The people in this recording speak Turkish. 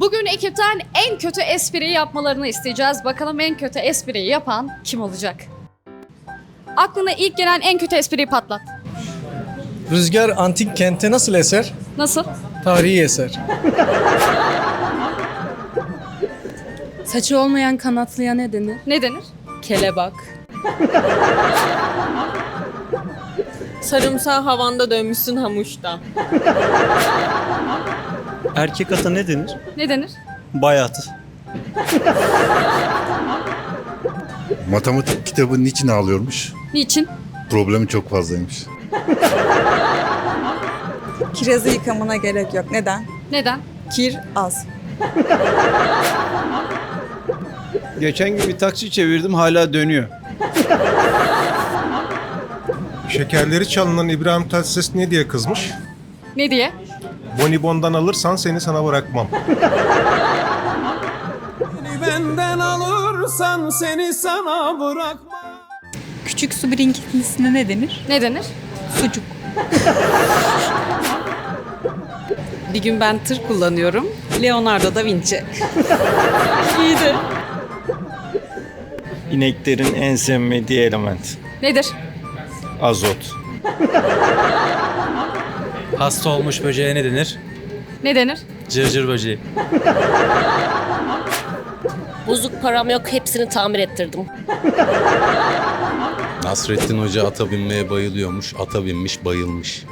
Bugün ekipten en kötü espriyi yapmalarını isteyeceğiz. Bakalım en kötü espriyi yapan kim olacak? Aklına ilk gelen en kötü espriyi patlat. Rüzgar antik kente nasıl eser? Nasıl? Tarihi eser. Saçı olmayan kanatlıya ne denir? Ne denir? Kelebak. Sarımsağı havanda dönmüşsün hamuşta. Erkek ata ne denir? Ne denir? Bayat. Matematik kitabı niçin ağlıyormuş? Niçin? Problemi çok fazlaymış. Kirazı yıkamına gerek yok. Neden? Neden? Kir az. Geçen gün bir taksi çevirdim hala dönüyor. Şekerleri çalınan İbrahim Tatlıses ne diye kızmış? Ne diye? Bonibon'dan alırsan seni sana bırakmam. Benden alırsan seni sana bırakma. Küçük su birikintisine ne denir? Ne denir? Sucuk. Bir gün ben tır kullanıyorum. Leonardo da Vinci. İyiydi. İneklerin en sevmediği element. Nedir? Azot. Hasta olmuş böceğe ne denir? Ne denir? Cırcır böceği. Bozuk param yok hepsini tamir ettirdim. Nasrettin Hoca ata binmeye bayılıyormuş. Ata binmiş bayılmış.